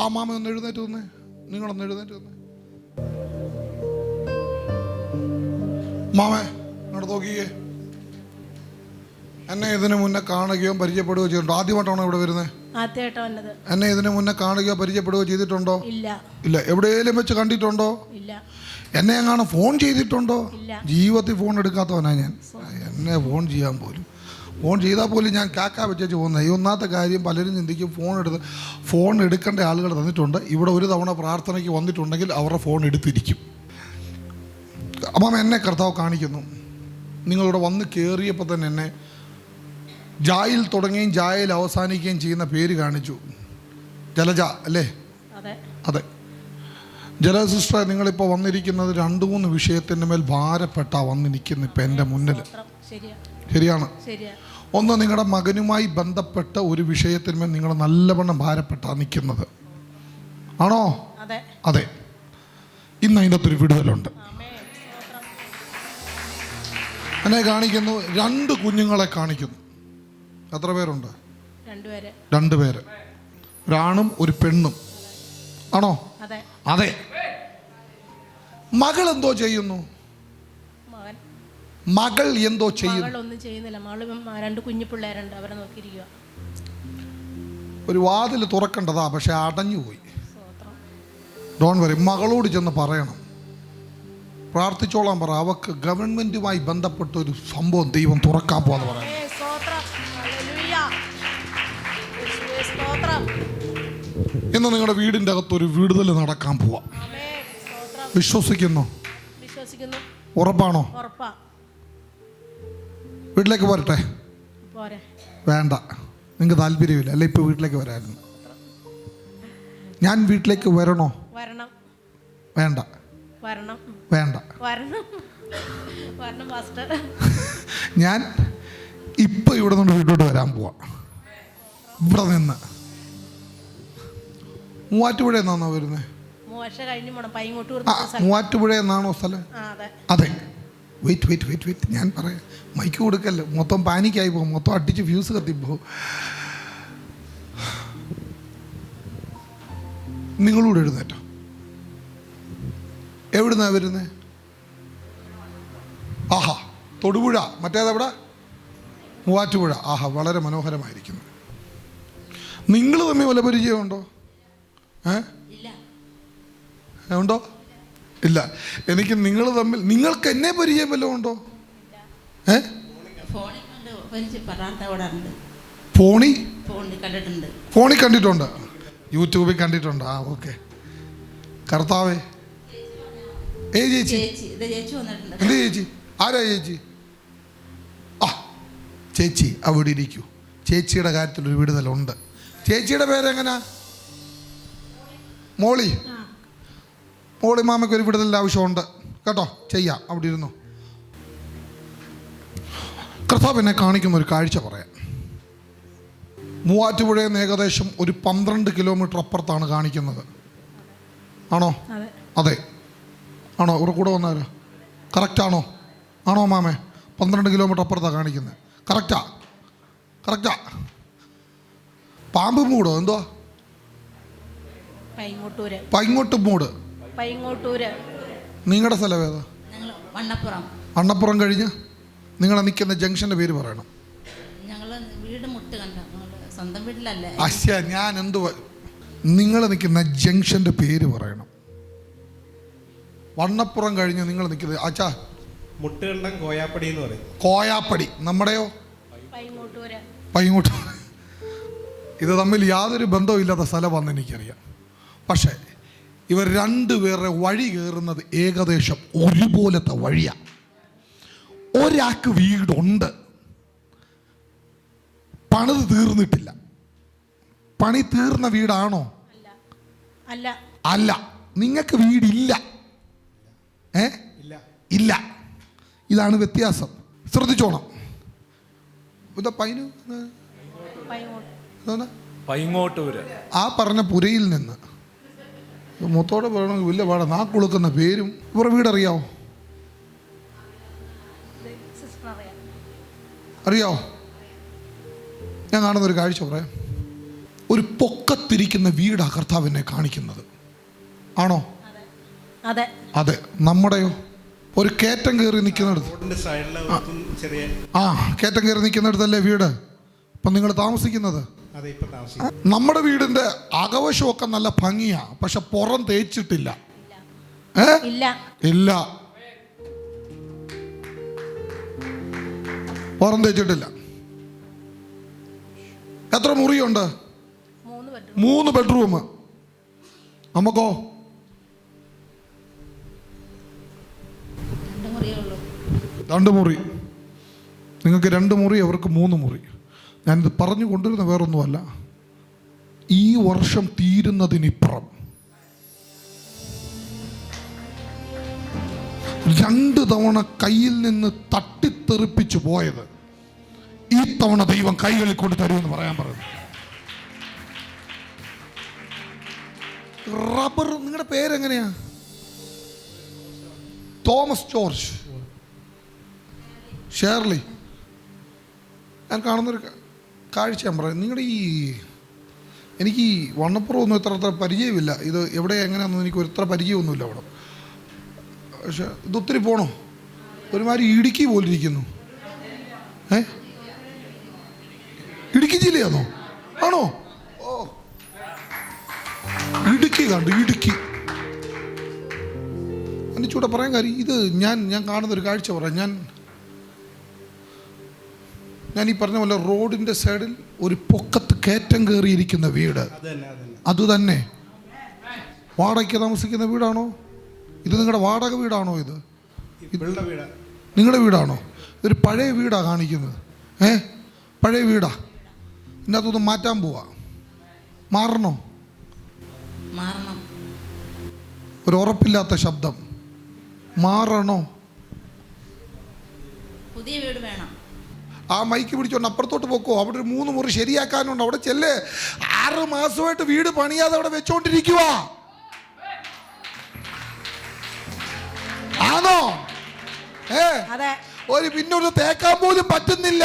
ആ മാമ ഒന്ന് എഴുന്നേറ്റ് വന്നേ. നിങ്ങളൊന്ന് എഴുന്നേറ്റ് വന്നേ. മാമേ ഇങ്ങോട്ട് നോക്കിയേ എന്നെ ഇതിനു മുന്നേ കാണുകയോ പരിചയപ്പെടുകയോ ചെയ്തിട്ടുണ്ടോ? ആദ്യമായിട്ടാണോ ഇവിടെ വരുന്നത് എന്നെ ഇതിനു മുന്നേ കാണുകയോ പരിചയപ്പെടുകയോ ചെയ്തിട്ടുണ്ടോ? ഇല്ല. എവിടെയെങ്കിലും വെച്ച് കണ്ടിട്ടുണ്ടോ? എന്നെ എങ്ങാണ് ഫോൺ ചെയ്തിട്ടുണ്ടോ. ജീവിതത്തിൽ ഫോൺ എടുക്കാത്തവനാ ഞാൻ. എന്നെ ഫോൺ ചെയ്യാൻ പോലും. ഫോൺ ചെയ്താൽ പോലും ഞാൻ കാക്ക വെച്ചു പോകുന്നത്. ഈ ഒന്നാമത്തെ കാര്യം പലരും ചിന്തിക്കും ഫോൺ എടുത്ത് ഫോൺ എടുക്കേണ്ട ആളുകൾ തന്നിട്ടുണ്ട്. ഇവിടെ ഒരു തവണ പ്രാർത്ഥനയ്ക്ക് വന്നിട്ടുണ്ടെങ്കിൽ അവരുടെ ഫോൺ എടുത്തിരിക്കും. അപ്പം എന്നെ കർത്താവ് കാണിക്കുന്നു. നിങ്ങളിവിടെ വന്ന് കയറിയപ്പോൾ തന്നെ എന്നെ ജായിൽ തുടങ്ങുകയും ജായിൽ അവസാനിക്കുകയും ചെയ്യുന്ന പേര് കാണിച്ചു. ജലജ അല്ലേ? അതെ. അതെ. ജല സിസ്റ്റർ നിങ്ങളിപ്പോൾ വന്നിരിക്കുന്നത് രണ്ട് മൂന്ന് വിഷയത്തിന്റെ മേൽ ഭാരപ്പെട്ടാ വന്നിരിക്കുന്നു ഇപ്പം എന്റെ മുന്നിൽ. ശരിയാണ് ശരിയാണ്. ശരിയാ. ഒന്ന് നിങ്ങളുടെ മകനുമായി ബന്ധപ്പെട്ട ഒരു വിഷയത്തിന്മേൽ നിങ്ങൾ നല്ലവണ്ണം ഭാരപ്പെട്ടാ നിൽക്കുന്നത്. ആണോ? അതെ. ഇന്ന് അതിന്റെ അകത്തൊരു വിടുതലുണ്ട്. എന്നെ കാണിക്കുന്നു രണ്ട് കുഞ്ഞുങ്ങളെ കാണിക്കുന്നു. എത്ര പേരുണ്ട്? രണ്ടുപേര് രണ്ട് പേര്. ഒരാണും ഒരു പെണ്ണും. ആണോ? അതെ. മകൾ എന്തോ ചെയ്യുന്നു? മകൾ എന്തോ ചെയ്യുന്നു. ഒന്നും ചെയ്യുന്നില്ല. മകൾ രണ്ട് കുഞ്ഞു പിള്ളേരുണ്ട് അവരെ നോക്കിയിരിക്കുക ഒരു വാതിൽ തുറക്കേണ്ടതാ പക്ഷെ അടഞ്ഞുപോയി ഡോൺ വരി മകളോട് ചെന്ന് പറയണം. പ്രാർത്ഥിച്ചോളാൻ പറ. അവക്ക് ഗവൺമെന്റുമായി ബന്ധപ്പെട്ട ഒരു സംഭവം ദൈവം തുറക്കാൻ പോകാന്ന് പറയാം. ഇന്ന് നിങ്ങളുടെ വീടിന്റെ അകത്ത് ഒരു വിടുതൽ നടക്കാൻ പോവാം. വിശ്വസിക്കുന്നു. ഉറപ്പാണോ? ഉറപ്പാ. വീട്ടിലേക്ക് പോരട്ടെ? പോരെ. വേണ്ട. നിങ്ങൾക്ക് താല്പര്യമില്ല. അല്ല ഇപ്പോൾ വീട്ടിലേക്ക് വരായിരുന്നു. ഞാൻ വീട്ടിലേക്ക് വരണോ? വേണ്ട. വേണ്ട. ഞാൻ ഇപ്പം ഇവിടെ നിന്ന് വീട്ടിലോട്ട് വരാൻ പോവാ. ഇവിടെ നിന്ന്. മൂവാറ്റുപുഴ എന്നാണോ വരുന്നത് മൂവാറ്റുപുഴ എന്നാണോ സ്ഥലം? അതെ. വെയിറ്റ് വെയിറ്റ് വെയിറ്റ് വെയിറ്റ് ഞാൻ പറയാം. മൈക്ക് കൊടുക്കല്ലേ? മൊത്തം പാനിക്കായി പോകും. മൊത്തം അടിച്ച് ഫ്യൂസ് കത്തിപ്പോകും നിങ്ങളൂടെ എഴുന്നേറ്റോ? എവിടുന്നാ വരുന്നേ? ആഹാ തൊടുപുഴ. മറ്റേതെവിടെ? മൂവാറ്റുപുഴ. ആഹാ വളരെ മനോഹരമായിരിക്കുന്നു. നിങ്ങൾ തമ്മിൽ വല്ല പരിചയമുണ്ടോ? ഏ ഉണ്ടോ? ഇല്ല. എനിക്ക് നിങ്ങൾ തമ്മിൽ നിങ്ങൾക്ക് എന്നെ പരിചയം വല്ലതും ഉണ്ടോ? ഏ? ഫോണി? ഫോണിൽ കണ്ടിട്ടുണ്ട്. യൂട്യൂബിൽ കണ്ടിട്ടുണ്ട്. ആ ഓക്കെ. കർത്താവേ. ഏ ചേച്ചി? ചേച്ചി. ഇത് ചേച്ചി വന്നിട്ടുണ്ട്. എന്ത് ചേച്ചി? ആരാ ചേച്ചി? ആ ചേച്ചി അവിടെ ഇരിക്കൂ. ചേച്ചിയുടെ കാര്യത്തിൽ ഒരു വിടുതലുണ്ട്. ചേച്ചിയുടെ പേരെങ്ങനാ? മോളി. മോളി മാമയ്ക്ക് ഒരു വിടുതലിന്റെ ആവശ്യമുണ്ട്. കേട്ടോ? ചെയ്യാം. അവിടെ ഇരുന്നു. കർത്താവ് എന്നെ കാണിക്കുന്ന ഒരു കാഴ്ച പറയാം. മൂവാറ്റുപുഴയിൽ നിന്ന് ഏകദേശം ഒരു പന്ത്രണ്ട് കിലോമീറ്റർ അപ്പുറത്താണ് കാണിക്കുന്നത്. ആണോ? അതെ. ആണോ? ഇവിടെ കൂടെ വന്നാരോ കറക്റ്റാണോ ആണോ? മാമേ? പന്ത്രണ്ട് കിലോമീറ്റർ അപ്പുറത്താണ് കാണിക്കുന്നത്. കറക്റ്റാ കറക്റ്റാ പാമ്പ് മൂടോ? എന്തോ പൈങ്ങോട്ട് മൂട്. പൈങ്ങോട്ടൂര് നിങ്ങളുടെ സ്ഥലം ഏതാ? വണ്ണപ്പുറം. വണ്ണപ്പുറം അണ്ണപ്പുറം കഴിഞ്ഞ് നിങ്ങളെ നിൽക്കുന്ന ജംഗ്ഷന്റെ പേര് പറയണം. ഞങ്ങൾ വീട് മുട്ട് കണ്ട. ഞങ്ങൾ സ്വന്തം വീട്ടിലല്ലേ? അശ്യ ഞാൻ എന്തു നിങ്ങൾ നിൽക്കുന്ന ജംഗ്ഷന്റെ പേര് പറയണം. വണ്ണപ്പുറം കഴിഞ്ഞ് നിങ്ങൾ നിൽക്കുന്നത് അച്ഛാ. മുട്ടുകണ്ടം കോയാപ്പടി എന്ന് പറയും. കോയാപ്പടി നമ്മുടെയോ? പൈങ്ങോട്ടൂര് പൈങ്ങോട്ട് ഇത് തമ്മിൽ യാതൊരു ബന്ധവും ഇല്ലാത്ത സ്ഥലമാണെന്ന് എനിക്കറിയാം. പക്ഷേ ഇവർ രണ്ടുപേരുടെ വഴി കയറുന്നത് ഏകദേശം ഒരുപോലത്തെ വഴിയാണ് ഒരാൾക്ക് വീടുണ്ട്. പണിത് തീർന്നിട്ടില്ല. പണി തീർന്ന വീടാണോ? അല്ല. അല്ല. അല്ല നിങ്ങൾക്ക് വീടില്ല. ഏ? ഇല്ല. ഇല്ല. ഇതാണ് വ്യത്യാസം. ശ്രദ്ധിച്ചോണം. ഇതാ പൈനു ആ പറഞ്ഞ പുരയിൽ നിന്ന് മൊത്തോടെ പറയണമെങ്കിൽ വലിയ പാടാ. നാക്കുളുക്കുന്ന പേരും ഇവരുടെ വീടറിയാവോ അറിയാവോ? ഞാൻ കാണുന്നൊരു കാഴ്ച പറയാം. ഒരു പൊക്കത്തിരിക്കുന്ന വീടാ കർത്താവിനെ കാണിക്കുന്നത്. ആണോ? അതെ. അതെ. നമ്മുടെയോ? ഒരു കയറ്റം കയറി നിൽക്കുന്നിടത്ത്. ആ കയറ്റം കയറി നിൽക്കുന്നിടത്തല്ലേ വീട്? ഇപ്പം നിങ്ങൾ താമസിക്കുന്നത്? നമ്മുടെ വീടിന്റെ അകവശമൊക്കെ നല്ല ഭംഗിയാ പക്ഷെ പുറം തേച്ചിട്ടില്ല. ഇല്ല. പുറം തേച്ചിട്ടില്ല. എത്ര മുറിയുണ്ട്? മൂന്ന് ബെഡ്റൂം. മൂന്ന് ബെഡ്റൂം. നമുക്കോ? രണ്ട് മുറി. നിങ്ങൾക്ക് രണ്ട് മുറി അവർക്ക് മൂന്ന് മുറി. ഞാനിത് പറഞ്ഞു കൊണ്ടുവരുന്ന വേറൊന്നുമല്ല. ഈ വർഷം തീരുന്നതിനിപ്പുറം രണ്ട് തവണ കയ്യിൽ നിന്ന് തട്ടിത്തെറിപ്പിച്ചു പോയത് ഈ തവണ ദൈവം കൈകളിൽ കൊണ്ട് തരുമെന്ന് പറയാൻ പറയുന്നു. റബ്ബർ നിങ്ങളുടെ പേരെങ്ങനെയാ? Thomas George. ഷേർലി. ഞാൻ കാണുന്നൊരു കാഴ്ച ഞാൻ പറയാം. നിങ്ങളുടെ ഈ എനിക്ക് ഈ വണ്ണപ്പുറമൊന്നും ഇത്ര അത്ര പരിചയമില്ല. ഇത് എവിടെ എങ്ങനെയാണെന്ന് എനിക്ക് ഇത്ര പരിചയമൊന്നുമില്ല അവിടെ. പക്ഷെ ഇത് ഒത്തിരി പോണോ. ഒരുമാതിരി ഇടുക്കി പോലിരിക്കുന്നു. ഏ? ഇടുക്കി ജില്ലയാണോ ആണോ? ഓ. ഇടുക്കി കണ്ടു ഇടുക്കി. എന്നിച്ചൂടെ പറയാൻ കാര്യം ഇത് ഞാൻ ഞാൻ കാണുന്ന ഒരു കാഴ്ച പറയാം. ഞാൻ ഞാൻ ഈ പറഞ്ഞ പോലെ റോഡിന്റെ സൈഡിൽ ഒരു പൊക്കത്ത് കയറ്റം കയറിയിരിക്കുന്ന വീട്. അത് തന്നെ. അതുതന്നെ വാടകയ്ക്ക് താമസിക്കുന്ന വീടാണോ? ഇത് നിങ്ങളുടെ വാടക വീടാണോ ഇത്? നിങ്ങളുടെ വീടാണോ? ഇതൊരു പഴയ വീടാ കാണിക്കുന്നത്. ഏ? പഴയ വീടാ. ഇതിനകത്തൊന്ന് മാറ്റാൻ പോവാ. മാറണം. ഒരു ഉറപ്പില്ലാത്ത ശബ്ദം. മാറണോ? പുതിയ വീട് വേണം. ആ മൈക്ക് പിടിച്ചോണ്ട് അപ്പുറത്തോട്ട് പോക്കോ. അവിടെ ഒരു മൂന്ന് മുറി ശരിയാക്കാനുണ്ട്. അവിടെ ചെല്ലേ. ആറ് മാസമായിട്ട് വീട് പണിയാതെ അവിടെ വെച്ചോണ്ടിരിക്കുക ആണോ ഏ? ഒരു പിന്നെ ഒരു തേക്കാൻ പോലും പറ്റുന്നില്ല.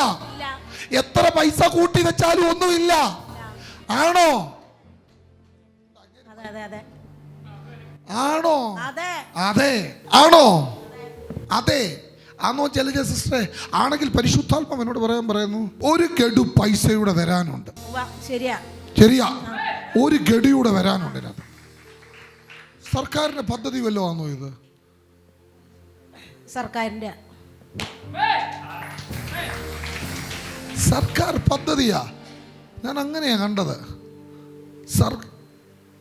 എത്ര പൈസ കൂട്ടി വെച്ചാലും ഒന്നുമില്ല ആണോ? ആണോ? അതെ. ആണോ? അതെ. ആണോ ജലജ സിസ്റ്ററെ? ആണെങ്കിൽ പരിശുദ്ധാത്മ എന്നോട് പറയാൻ പറയുന്നു ഒരു ഗഡു പൈസയുടെ വരാനുണ്ട്. ശരിയാ. ശരിയാ. ഒരു ഗഡിയുടെ വരാനുണ്ട് ഇതിനകത്ത്. സർക്കാരിന്റെ പദ്ധതി വല്ലോ ആണോ ഇത്? സർക്കാരിന്റെ. സർക്കാർ പദ്ധതിയാ. ഞാൻ അങ്ങനെയാ കണ്ടത്. സർ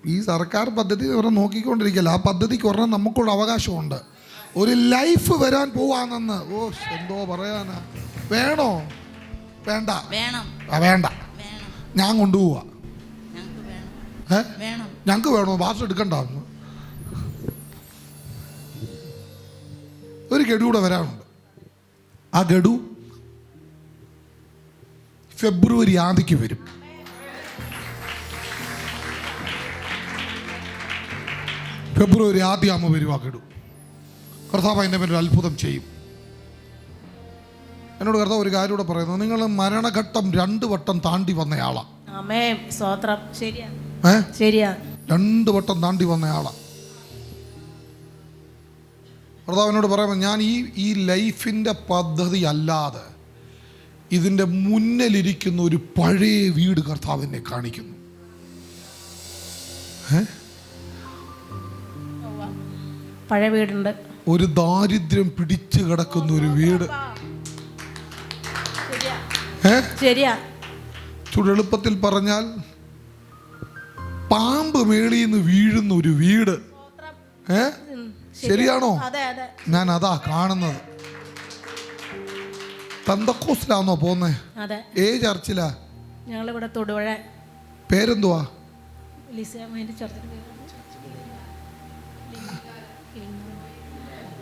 ഈ സർക്കാർ പദ്ധതി ഇവരെ നോക്കിക്കൊണ്ടിരിക്കല്ല. ആ പദ്ധതിക്ക് ഒരെണ്ണം നമുക്കുള്ള അവകാശമുണ്ട്. ഒരു ലൈഫ് വരാൻ പോവാന്നെന്ന് ഓ എന്തോ പറയാനാ. വേണോ? വേണ്ട. ആ വേണ്ട. വേണം. ഞാൻ കൊണ്ടുപോവാ. ഞങ്ങൾക്ക് വേണം. ഭാഷ എടുക്കണ്ട ഒരു ഗഡു കൂടെ വരാനുണ്ട്. ആ ഗഡു ഫെബ്രുവരി ആദിക്ക് വരും. ഫെബ്രുവരി ആദ്യമാകുമ്പോൾ വരും ആ ഗഡു. കർത്താവ് അതിന്റെ മേലൊരു അത്ഭുതം ചെയ്യും. എന്നോട് കർത്താവ് ഒരു കാര്യം കൂടെ പറയുന്നു. നിങ്ങൾ മരണഘട്ടം രണ്ട് വട്ടം താണ്ടി വന്നയാളാണ് രണ്ട് വട്ടം താണ്ടി വന്നയാളാ. കർത്താവിനോട് പറയുമ്പോൾ ഞാൻ ഈ ഈ ലൈഫിന്റെ പദ്ധതി അല്ലാതെ ഇതിന്റെ മുന്നിലിരിക്കുന്ന ഒരു പഴയ വീട് കർത്താവിനെ കാണിക്കുന്നു? പഴയ വീടുണ്ട്. ഒരു ദാരിദ്ര്യം പിടിച്ചു കിടക്കുന്ന ഒരു വീട്. ചുടെളുപ്പത്തിൽ പറഞ്ഞാൽ പാമ്പ് മേളിൽ നിന്ന് വീഴുന്ന ഒരു വീട്. ഏ? ശരിയാണോ? ഞാൻ അതാ കാണുന്നത്. തന്തക്കോസിലാണോ പോന്നേ? ഏ ചർച്ചിലാ? ഞങ്ങളിവിടെ തൊടുപുഴ. പേരെന്തുവാ? ലിസിയമ്മേന്റെ ചെറുതിന്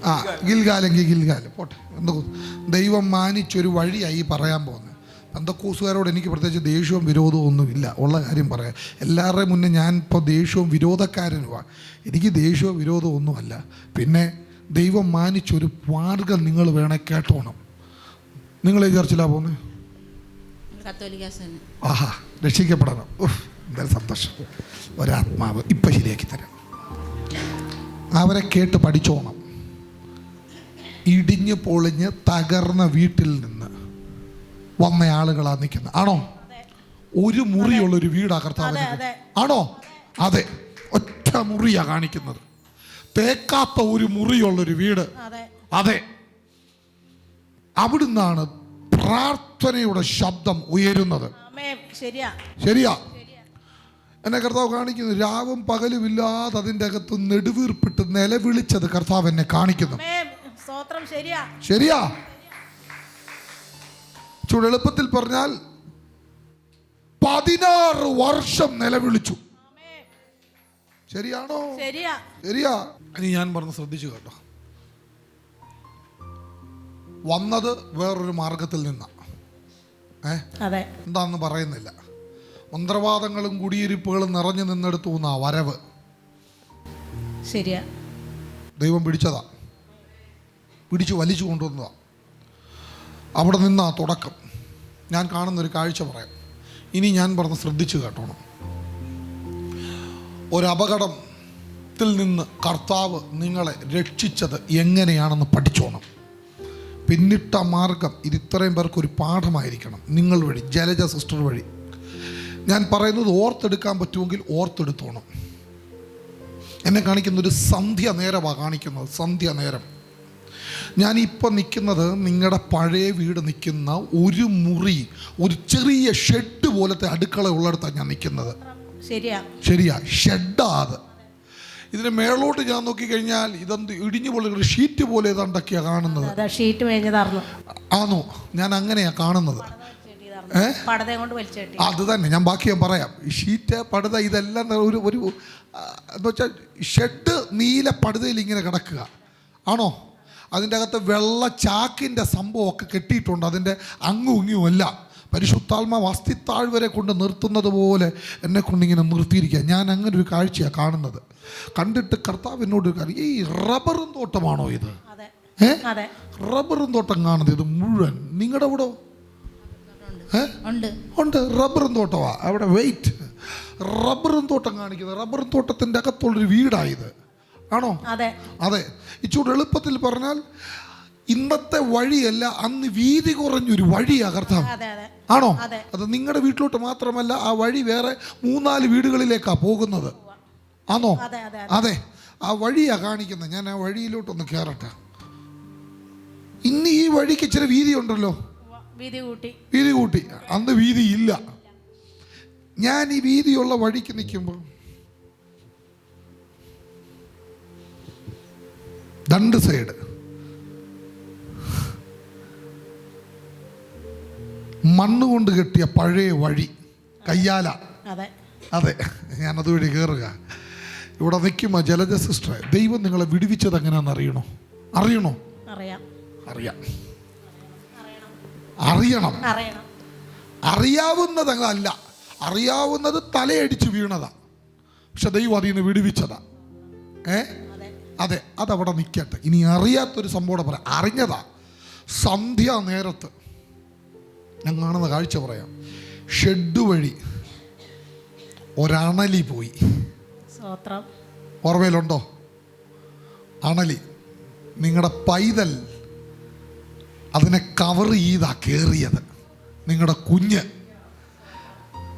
ആ ഗിൽഗാലെങ്കിൽ ഗിൽഗാൽ. പോട്ടെ എന്തോ ദൈവം മാനിച്ചൊരു വഴിയായി പറയാൻ പോകുന്നത് പന്തക്കൂസുകാരോട് എനിക്ക് പ്രത്യേകിച്ച് ദേഷ്യവും വിരോധവും ഒന്നുമില്ല. ഉള്ള കാര്യം പറയാം. എല്ലാവരുടെയും മുന്നേ ഞാൻ ഇപ്പോൾ ദേഷ്യവും വിരോധക്കാരനുമാണ് എനിക്ക് ദേഷ്യവും വിരോധവും ഒന്നുമല്ല. പിന്നെ ദൈവം മാനിച്ചൊരു മാർഗം നിങ്ങൾ വേണേ കേട്ടോണം. നിങ്ങൾ ഈ ചർച്ചിലാ പോകുന്നത് ആഹാ രക്ഷിക്കപ്പെടണം. എന്തായാലും സന്തോഷം. ഒരാത്മാവ് ഇപ്പം ശരിയാക്കി തരാം. അവരെ കേട്ട് പഠിച്ചോണം. ഇടിഞ്ഞ് പൊളിഞ്ഞ് തകർന്ന വീട്ടിൽ നിന്ന് വന്ന ആളുകളാ നിൽക്കുന്നത്. ആണോ? ഒരു മുറിയുള്ളൊരു വീടാ കർത്താവ് ആണോ? അതെ. ഒറ്റ മുറിയാ കാണിക്കുന്നത്. തേക്കാത്ത ഒരു മുറിയുള്ള ഒരു വീട്. അതെ. അവിടുന്നാണ് പ്രാർത്ഥനയുടെ ശബ്ദം ഉയരുന്നത്. ശരിയാ. എന്നെ കർത്താവ് കാണിക്കുന്നു രാവും പകലും ഇല്ലാതെ അതിന്റെ അകത്ത് നെടുവീർപ്പിട്ട് നിലവിളിച്ചത് കർത്താവ് എന്നെ കാണിക്കുന്നു. സ്തോത്രം ശരിയാ. ശരിയാ. ചൂട് എളുപ്പത്തിൽ പറഞ്ഞാൽ പതിനാറ് വർഷം നിലവിളിച്ചു. ശരിയാണോ? ശരിയാ. ശരിയാ. ഇനി ഞാൻ പറഞ്ഞ് ശ്രദ്ധിച്ചു കേട്ടോ. വന്നത് വേറൊരു മാർഗത്തിൽ നിന്നാണ് ഏ? അതെ. എന്താന്ന് പറയുന്നില്ല. മന്ത്രവാദങ്ങളും കുടിയിരിപ്പുകളും നിറഞ്ഞു നിന്നെടുത്തു വരവ്. ശരിയാ. ദൈവം പിടിച്ചതാ. പിടിച്ചു വലിച്ചു കൊണ്ടുവന്നതാണ് അവിടെ നിന്നാ തുടക്കം. ഞാൻ കാണുന്നൊരു കാഴ്ച പറയാം. ഇനി ഞാൻ പറഞ്ഞ് ശ്രദ്ധിച്ചു കേട്ടോണം. ഒരപകടത്തിൽ നിന്ന് കർത്താവ് നിങ്ങളെ രക്ഷിച്ചത് എങ്ങനെയാണെന്ന് പഠിച്ചോണം. പിന്നിട്ട മാർഗം ഇത് ഇത്രയും പേർക്ക് ഒരു പാഠമായിരിക്കണം. നിങ്ങൾ വഴി ജലജ സിസ്റ്റർ വഴി. ഞാൻ പറയുന്നത് ഓർത്തെടുക്കാൻ പറ്റുമെങ്കിൽ ഓർത്തെടുത്തോണം. എന്നെ കാണിക്കുന്ന ഒരു സന്ധ്യ നേരമാണ് കാണിക്കുന്നത് സന്ധ്യ നേരം ഇപ്പം നിൽക്കുന്നത് നിങ്ങളുടെ പഴയ വീട് നിൽക്കുന്ന ഒരു മുറി ഒരു ചെറിയ ഷെഡ് പോലത്തെ അടുക്കള ഉള്ളിടത്താണ് ഞാൻ നിൽക്കുന്നത് ശരിയാ. ശരിയാ ഷെഡാ അത്. ഇതിന് മേളോട്ട് ഞാൻ നോക്കിക്കഴിഞ്ഞാൽ ഇതെന്ത് ഇടിഞ്ഞു പോലെ ഷീറ്റ് പോലെ ഏതാണ്ടൊക്കെയാണ് കാണുന്നത്? അതാ ഷീറ്റ് മേഞ്ഞതാർന്നു ആണോ ഞാൻ അങ്ങനെയാണ് കാണുന്നത്. അത് തന്നെ ഞാൻ ബാക്കി ഞാൻ പറയാം. ഷീറ്റ് പടുത ഇതെല്ലാം ഒരു ഒരു എന്താ എന്ന് വെച്ചാൽ ഷെഡ് നീല പടുതയിൽ ഇങ്ങനെ കിടക്കുക. ആണോ? അതിന്റെ അകത്ത് വെള്ള ചാക്കിന്റെ സംഭവമൊക്കെ കെട്ടിയിട്ടുണ്ട്. അതിന്റെ അങ്ങും ഇങ്ങും എല്ലാം. പരിശുദ്ധാത്മാവ് അസ്ഥിത്താഴ്വരെ കൊണ്ട് നിർത്തുന്നത് പോലെ എന്നെ കൊണ്ടിങ്ങനെ നിർത്തിയിരിക്കുക. ഞാൻ അങ്ങനെ ഒരു കാഴ്ചയാണ് കാണുന്നത്. കണ്ടിട്ട് കർത്താവ് എന്നോട് ഈ റബ്ബറും തോട്ടമാണോ ഇത്? ഏ? റബ്ബറും തോട്ടം കാണുന്നത് ഇത് മുഴുവൻ. നിങ്ങളുടെ ഉണ്ട്. ഉണ്ട്. റബ്ബറും തോട്ടമാണ് അവിടെ വെയിറ്റ് റബ്ബറും തോട്ടം കാണിക്കുന്നത്. റബ്ബറും തോട്ടത്തിന്റെ അകത്തുള്ളൊരു വീടായത് ആണോ? അതെ. അതെ. ഇച്ചൂടെ എളുപ്പത്തിൽ പറഞ്ഞാൽ ഇന്നത്തെ വഴിയല്ല അന്ന് വീതി കുറഞ്ഞൊരു വഴിയാ കർത്താവ് ആണോ? അതെ. നിങ്ങളുടെ വീട്ടിലോട്ട് മാത്രമല്ല ആ വഴി വേറെ മൂന്നാൽ വീടുകളിലേക്കാ പോകുന്നത്. ആണോ? അതെ ആ വഴിയാ കാണിക്കുന്നത് ഞാൻ ആ വഴിയിലോട്ടൊന്ന് കയറട്ടെ ഇന്ന് ഈ വഴിക്ക് ഇച്ചിരി വീതി ഉണ്ടല്ലോ വീതി കൂട്ടി. അന്ന് വീതി ഇല്ല ഞാൻ ഈ വീതിയുള്ള വഴിക്ക് നിൽക്കുമ്പോൾ രണ്ട് സൈഡ്. മണ്ണ് കൊണ്ട് കെട്ടിയ പഴയ വഴി കയ്യാല. അതെ. ഞാൻ അതുവഴി കയറുക ഇവിടെ നിൽക്കുമ്പോൾ ജലജ സിസ്റ്റർ ദൈവം നിങ്ങളെ വിടുവിച്ചത് എങ്ങനെയാണെന്ന് അറിയണോ? അറിയണോ? അറിയാം. അറിയാം. അറിയണം. അറിയണം. അറിയാവുന്നത് അല്ല അറിയാവുന്നത് തലയടിച്ച് വീണതാ. പക്ഷെ ദൈവം അതിൽ നിന്ന് വിടുവിച്ചതാ. ഏ? അതെ അതെ അതവിടെ നിൽക്കട്ടെ ഇനി അറിയാത്തൊരു സംഭവം പറയാം. അറിഞ്ഞതാ സന്ധ്യ നേരത്ത് ഞാൻ കാണുന്ന കാഴ്ച പറയാം. ഷെഡ് വഴി ഒരണലി പോയി. ഓർമ്മയിലുണ്ടോ? അണലി നിങ്ങളുടെ പൈതൽ അതിനെ കവർ ചെയ്താ കയറിയത് നിങ്ങളുടെ കുഞ്ഞ്.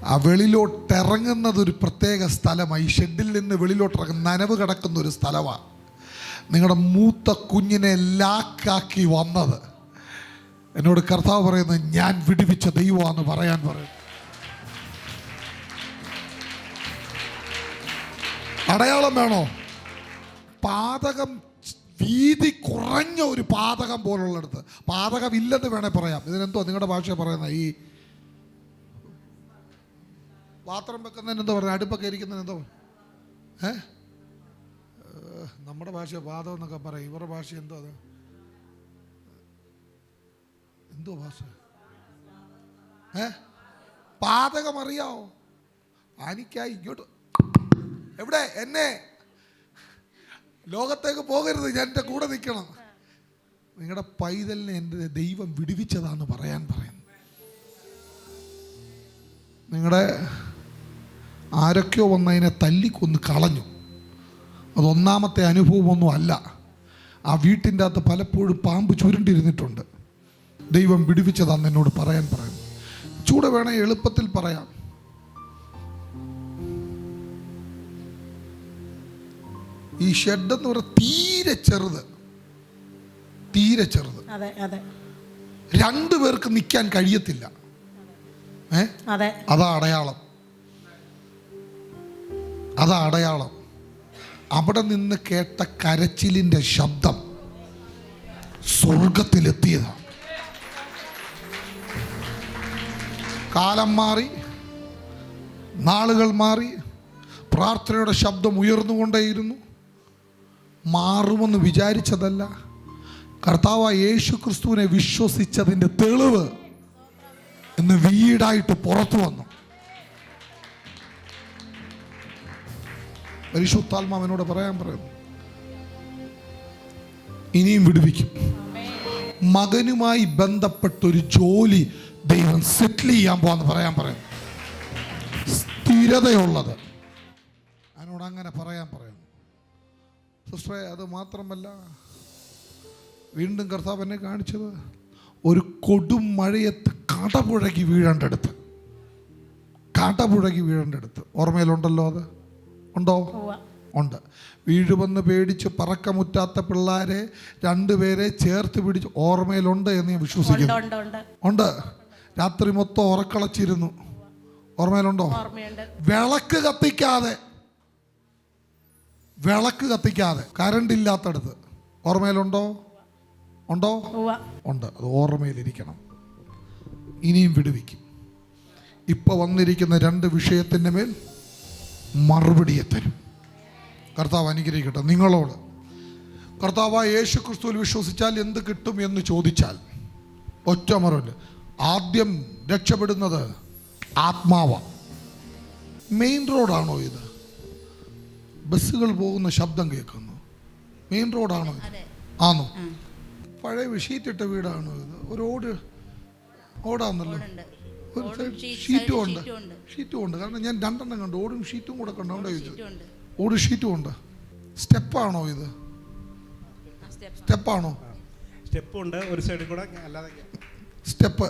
ആ വെളിലോട്ടിറങ്ങുന്നത് ഒരു പ്രത്യേക സ്ഥലമായി. ഷെഡിൽ നിന്ന് വെളിയിലോട്ടിറങ്ങുന്ന നനവ് കിടക്കുന്ന ഒരു സ്ഥലമാണ് നിങ്ങളുടെ മൂത്ത കുഞ്ഞിനെ ലാക്കാക്കി വന്നത്. എന്നോട് കർത്താവ് പറയുന്നത് ഞാൻ വിടുവിച്ച ദൈവമാണെന്ന് പറയാൻ പറയും. അടയാളം വേണോ? പാതകം വീതി കുറഞ്ഞ ഒരു പാതകം പോലുള്ളടത്ത്. പാതകം ഇല്ലെന്ന് വേണേൽ പറയാം. ഇതിനെന്തോ നിങ്ങളുടെ ഭാഷ പറയുന്ന ഈ പാത്രം വെക്കുന്നതിന് എന്തോ പറയുന്നത്? അടുപ്പൊക്കെ ഇരിക്കുന്നതിന് എന്തോ ഏഹ്, നമ്മുടെ ഭാഷ പാദം എന്നൊക്കെ പറയും. ഇവരുടെ ഭാഷ എന്തോ അത്? എന്തോ ഭാഷ? ഏ? പാതകം അറിയാവോ? ഇങ്ങോട്ട്. എവിടെ? എന്നെ? ലോകത്തേക്ക് പോകരുത്. ഞാൻ എന്റെ കൂടെ നിൽക്കണം. നിങ്ങളുടെ പൈതലിനെ എന്റെ ദൈവം വിടുവിച്ചതാന്ന് പറയാൻ പറയുന്നു. നിങ്ങളുടെ ആരൊക്കെയോ വന്നതിനെ തല്ലിക്കൊന്ന് കളഞ്ഞു. അതൊന്നാമത്തെ അനുഭവമൊന്നും അല്ല. ആ വീട്ടിന്റെ അകത്ത് പലപ്പോഴും പാമ്പ് ചുരുണ്ടിരുന്നിട്ടുണ്ട്. ദൈവം വിടുവിച്ചതാന്ന് എന്നോട് പറയാൻ പറയുന്നു. ചൂടെ വേണേ എളുപ്പത്തിൽ പറയാം. ഈ ഷെഡ് എന്ന് പറയുന്നത് തീരെ ചെറുത്. തീരെ ചെറുത്. രണ്ടു പേർക്ക് നിൽക്കാൻ കഴിയത്തില്ല. ഏ? അതാ അടയാളം. അതാ അടയാളം. അവിടെ നിന്ന് കേട്ട കരച്ചിലിന്റെ ശബ്ദം സ്വർഗത്തിലെത്തിയതാണ് കാലം മാറി നാളുകൾ മാറി പ്രാർത്ഥനയുടെ ശബ്ദം ഉയർന്നുകൊണ്ടേയിരുന്നു. മാറുമെന്ന് വിചാരിച്ചതല്ല കർത്താവ് യേശു ക്രിസ്തുവിനെ വിശ്വസിച്ചതിന്റെ തെളിവ് ഇന്ന് വീടായിട്ട് പുറത്തു വന്നു. പരിശുദ്ധാത്മാവിനോട് പറയാൻ പറയുന്നു. ഇനിയും വിടുവിക്കും. മകനുമായി ബന്ധപ്പെട്ടൊരു ജോലി ദൈവം സെറ്റിൽ ചെയ്യാൻ പോവാന്ന് പറയാൻ പറയുന്നു. സ്ഥിരതയുള്ളത്. അതിനോട് അങ്ങനെ പറയാൻ പറയുന്നു. സിസ്റ്ററെ അത് മാത്രമല്ല വീണ്ടും കർത്താവ് എന്നെ കാണിച്ചത് ഒരു കൊടും മഴയത്ത് കടപുഴകി വീഴേണ്ടടുത്ത്. കടപുഴകി വീഴേണ്ടടുത്ത്. ഓർമ്മയിലുണ്ടല്ലോ അത്? ഉണ്ടോ. ഉണ്ട്. വീഴുമെന്ന് പേടിച്ച് പറക്കമുറ്റാത്ത പിള്ളേരെ രണ്ടുപേരെ ചേർത്ത് പിടിച്ച് ഓർമ്മയിലുണ്ട് എന്ന് ഞാൻ വിശ്വസിക്കുന്നു. ഉണ്ട് രാത്രി മൊത്തം ഉറക്കളച്ചിരുന്നു. ഓർമ്മയിലുണ്ടോ? വിളക്ക് കത്തിക്കാതെ. വിളക്ക് കത്തിക്കാതെ. കറണ്ട് ഇല്ലാത്തടത്ത്. ഓർമ്മയിലുണ്ടോ? ഉണ്ടോ? ഉണ്ട്. അത് ഓർമ്മയിലിരിക്കണം. ഇനിയും വിടുവിക്കും. ഇപ്പോൾ വന്നിരിക്കുന്ന രണ്ട് വിഷയത്തിന്റെ മേൽ മറുപടിയെ തരും. കർത്താവ് അനുഗ്രഹിക്കട്ടെ നിങ്ങളോട്. കർത്താവ് യേശു ക്രിസ്തുവിൽ വിശ്വസിച്ചാൽ എന്ത് കിട്ടും എന്ന് ചോദിച്ചാൽ ഒറ്റ മറുപടി ആദ്യം രക്ഷപ്പെടുന്നത് ആത്മാവ. മെയിൻ റോഡാണോ ഇത്? ബസ്സുകൾ പോകുന്ന ശബ്ദം കേൾക്കുന്നു. മെയിൻ റോഡാണോ ഇത്? ആണോ പഴയ വിഷീറ്റിട്ട വീടാണോ ഇത്? ഒരു ഓട് ഓടാന്നല്ലോ. ഒരു ഷീറ്റ് ഉണ്ട്. ഷീറ്റും ഉണ്ട്. കാരണം ഞാൻ രണ്ടെണ്ണം കണ്ടു. ഓടും ഷീറ്റും കൂടെ കണ്ടു. ചോദിച്ചത്. ചോദിച്ചു ഉണ്ട്. ഓട് ഷീറ്റും ഉണ്ട്. സ്റ്റെപ്പാണോ ഇത്? സ്റ്റെപ്പ് സ്റ്റെപ്പാണോ. സ്റ്റെപ്പ് ഉണ്ട് ഒരു സൈഡിൽ കൂടെ അല്ലാതെ സ്റ്റെപ്പ്.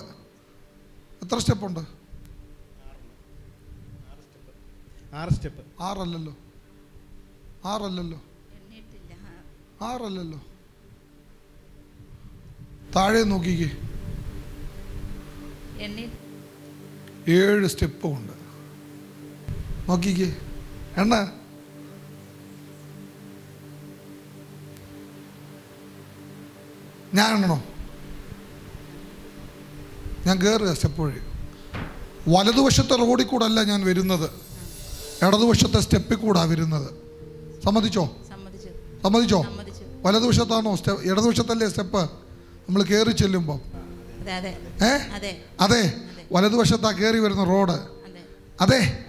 എത്ര സ്റ്റെപ്പ് ഉണ്ട് ആറ് സ്റ്റെപ്പ്. ആറല്ലല്ലോ. ആറല്ലല്ലോ. ആറല്ലല്ലോ. താഴെ നോക്കിക്കേ. ഏഴ് സ്റ്റെപ്പും ഉണ്ട്. നോക്കിക്കേ. എണ്ണ. ഞാൻ എണ്ണണോ. ഞാൻ കയറുക സ്റ്റെപ്പ് വഴി. വലതുവശത്തെ റോഡിൽ കൂടെ അല്ല ഞാൻ വരുന്നത്. ഇടതുവശത്തെ സ്റ്റെപ്പിൽ കൂടാ വരുന്നത്. സമ്മതിച്ചോ? സമ്മതിച്ചു. വലതുവശത്താണോ ഇടതുവശത്തല്ലേ സ്റ്റെപ്പ്? നമ്മൾ കയറി ചെല്ലുമ്പോൾ ഏ? അതെ. വലതുവശത്താ കയറി വരുന്ന റോഡ്. അതെ.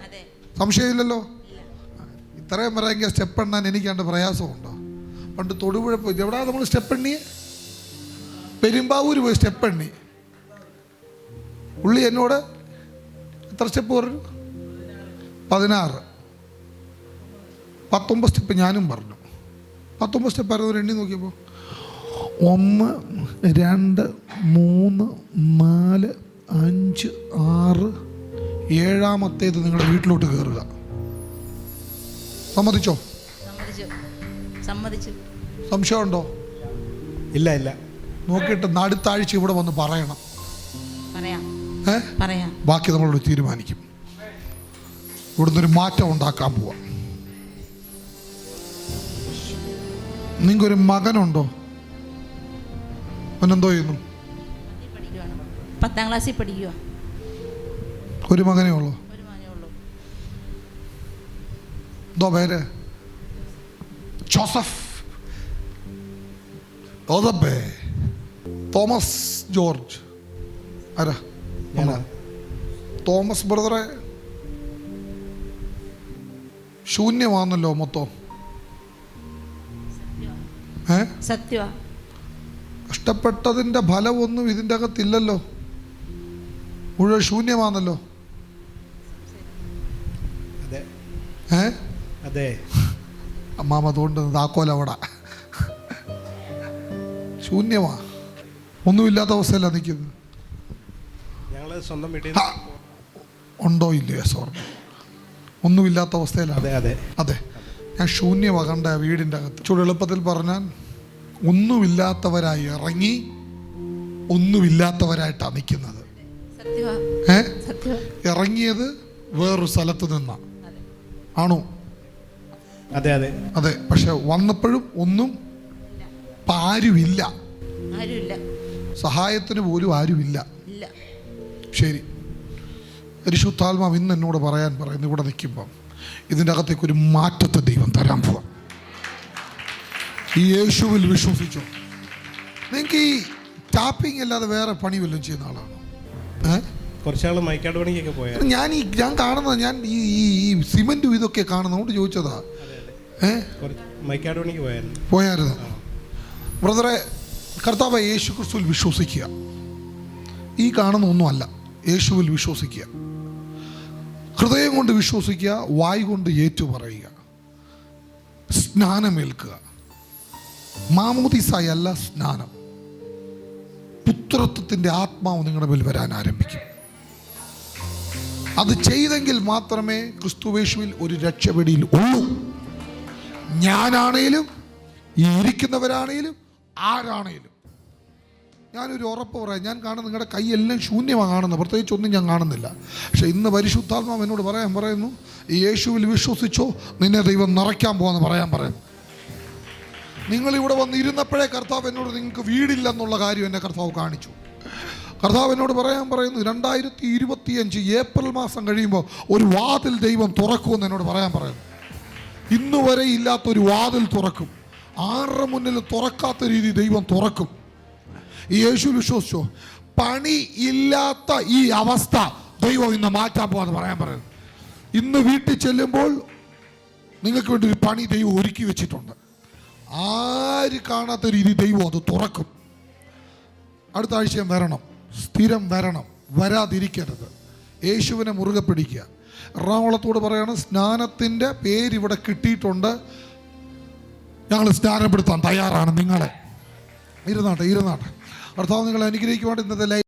സംശയമില്ലല്ലോ? ഇത്രയും പറയാമെങ്കിൽ സ്റ്റെപ്പ് എണ്ണാൻ എനിക്കാണ്ട് പ്രയാസമുണ്ടോ? പണ്ട് തൊടുപുഴ പോയി എവിടാ നമ്മൾ സ്റ്റെപ്പ് എണ്ണിയെ? പെരുമ്പാവൂർ പോയി സ്റ്റെപ്പ് എണ്ണി. പുള്ളി എന്നോട് എത്ര സ്റ്റെപ്പ് പറഞ്ഞു? പതിനാറ്. പത്തൊമ്പത് സ്റ്റെപ്പ് ഞാനും പറഞ്ഞു. പത്തൊമ്പത് സ്റ്റെപ്പ് ആയിരുന്നു എണ്ണി നോക്കിയപ്പോൾ ഒന്ന് രണ്ട് മൂന്ന് നാല് അഞ്ച് ആറ് ഏഴാമത്തേത് നിങ്ങളുടെ വീട്ടിലോട്ട് കയറുക. സമ്മതിച്ചോ? സമ്മതിച്ചു. സംശയമുണ്ടോ? ഇല്ല ഇല്ല. നോക്കിയിട്ട് നടുത്താഴ്ച ഇവിടെ വന്ന് പറയണം. ബാക്കി നമ്മളോട് തീരുമാനിക്കും. ഇവിടുന്ന് ഒരു മാറ്റം ഉണ്ടാക്കാൻ പോവാം. നിങ്ങൾക്കൊരു മകനുണ്ടോ? അവനെന്തോ ചെയ്യുന്നു? പത്താം ക്ലാസ്സിൽ പഠിക്കുക ഒരു മകനേ ഉള്ളൂ. ഒരു മോനേ ഉള്ളൂ. എന്തോ പേര്? ജോസഫ്. ഓതബേ തോമസ് ജോർജ്. ആരാ? തോമസ് ബ്രദറെ. ശൂന്യമാണല്ലോ മൊത്തം. ഏ? സത്യമാ. കഷ്ടപ്പെട്ടതിന്റെ ഫലമൊന്നും ഇതിന്റെ അകത്തില്ലല്ലോ. മുഴുവൻ ശൂന്യമാണല്ലോ. അതെ. ഏ? അതെ. അമ്മാമ അതുകൊണ്ട് താക്കോൽ അവിടെ ശൂന്യമാ. ഒന്നുമില്ലാത്ത അവസ്ഥയല്ല നിൽക്കുന്നത്. ഞങ്ങൾ സ്വന്തം വീട്ടിൽ ഉണ്ടോ ഇല്ലയോ സോറി ഒന്നുമില്ലാത്ത അവസ്ഥയിലാണ്. അതെ അതെ. അതെ. ഞാൻ ശൂന്യമാ കണ്ട ആ വീടിന്റെ അകത്ത്. ചൂട് എളുപ്പത്തിൽ പറഞ്ഞാൽ ഒന്നുമില്ലാത്തവരായി ഇറങ്ങി ഒന്നുമില്ലാത്തവരായിട്ടാണ് നിൽക്കുന്നത്. ഏ? ഇറങ്ങിയത് വേറൊരു സ്ഥലത്ത് നിന്നാണ് ആണോ? അതെ അതെ. അതെ പക്ഷെ വന്നപ്പോഴും ഒന്നും ആരുമില്ല ആരുമില്ല. സഹായത്തിന് പോലും ആരുമില്ല. ഇല്ല. ശരി. പരിശുദ്ധാത്മാവ് ഇന്ന് എന്നോട് പറയാൻ പറയുന്നു ഇവിടെ നിൽക്കുമ്പം. ഇതിന്റെ അകത്തേക്ക് ഒരു മാറ്റത്തെ ദൈവം തരാൻ പോവാം. ഈ യേശുവിൽ വിശ്വസിച്ചോ? നിങ്ങൾക്ക് ഈ ടാപ്പിംഗ് അല്ലാതെ വേറെ പണി വല്ലതും ചെയ്യുന്ന ആളാണോ? കുറച്ചാൾ മൈക്കാട് പണിക്കൊക്കെ പോയാൽ ഞാൻ ഈ ഞാൻ കാണുന്നത് ഞാൻ ഈ ഈ സിമെന്റും ഇതൊക്കെ കാണുന്നതുകൊണ്ട് ചോദിച്ചതാ. അതെ അതെ. ഏ? കുറച്ച് മൈക്കാട് പണിക്ക് പോയായിരുന്നു. പോയായിരുന്നു. ബ്രദറെ കർത്താവ് യേശു ക്രിസ്തുവിൽ വിശ്വസിക്കുക. ഈ കാണുന്ന ഒന്നുമല്ല യേശുവിൽ വിശ്വസിക്കുക. ഹൃദയം കൊണ്ട് വിശ്വസിക്കുക വായ് കൊണ്ട് ഏറ്റു പറയുക സ്നാനമേൽക്കുക. മാമോദിസായി അല്ല സ്നാനം. പുത്രത്വത്തിന്റെ ആത്മാവ് നിങ്ങളുടെ മേൽ വരാൻ ആരംഭിക്കും. അത് ചെയ്തെങ്കിൽ മാത്രമേ ക്രിസ്തുവേശുവിൽ ഒരു രക്ഷപെടിയിൽ ഉള്ളൂ. ഞാനാണേലും ഈ ഇരിക്കുന്നവരാണേലും ആരാണേലും. ഞാനൊരു ഉറപ്പ് പറയാം. ഞാൻ കാണുന്ന നിങ്ങളുടെ കൈയെല്ലാം ശൂന്യമാണ് കാണുന്നത്. പ്രത്യേകിച്ച് ഒന്നും ഞാൻ കാണുന്നില്ല. പക്ഷേ ഇന്ന് പരിശുദ്ധാത്മാവ് എന്നോട് പറയാൻ പറയുന്നു യേശുവിൽ വിശ്വസിച്ചോ? നിന്നെ ദൈവം നിറയ്ക്കാൻ പോകുമെന്ന് പറയാൻ പറയുന്നു നിങ്ങൾ ഇവിടെ വന്നിരുന്നപ്പോഴേ കർത്താവ് എന്നോട് നിങ്ങൾക്ക് വീടില്ലെന്നുള്ള കാര്യം എന്നെ കർത്താവ് കാണിച്ചു. കർത്താവ് എന്നോട് പറയാൻ പറയുന്നു രണ്ടായിരത്തി ഇരുപത്തിയഞ്ച് ഏപ്രിൽ മാസം കഴിയുമ്പോൾ ഒരു വാതിൽ ദൈവം തുറക്കുമെന്ന് എന്നോട് പറയാൻ പറയുന്നു. ഇന്ന് വരെ ഇല്ലാത്തൊരു വാതിൽ തുറക്കും. ആരുടെ മുന്നിൽ തുറക്കാത്ത രീതി ദൈവം തുറക്കും. ഈ യേശു വിശ്വസിച്ചോ? പണി ഇല്ലാത്ത ഈ അവസ്ഥ ദൈവം ഇന്ന് മാറ്റാൻ പോകാന്ന് പറയാൻ പറയുന്നു. ഇന്ന് വീട്ടിൽ ചെല്ലുമ്പോൾ നിങ്ങൾക്ക് വേണ്ടി ഒരു പണി ദൈവം ഒരുക്കി വെച്ചിട്ടുണ്ട്. ആര് കാണാത്ത രീതി ദൈവം അത് തുറക്കും. അടുത്ത ആഴ്ചയും വരണം. സ്ഥിരം വരണം. വരാതിരിക്കരുത്. യേശുവിനെ മുറുകെ പിടിക്കുക. എറണാകുളത്തോട് പറയാണ് സ്നാനത്തിന്റെ പേരിവിടെ കിട്ടിയിട്ടുണ്ട്. ഞങ്ങൾ സ്നാനപ്പെടുത്താൻ തയ്യാറാണ് നിങ്ങളെ. ഇരുന്നാട്ടെ ഇരുന്നാട്ടെ. ഭർത്താവ് നിങ്ങളെ അനുഗ്രഹിക്കുവാണ്ട് ഇന്നത്തെ ലൈ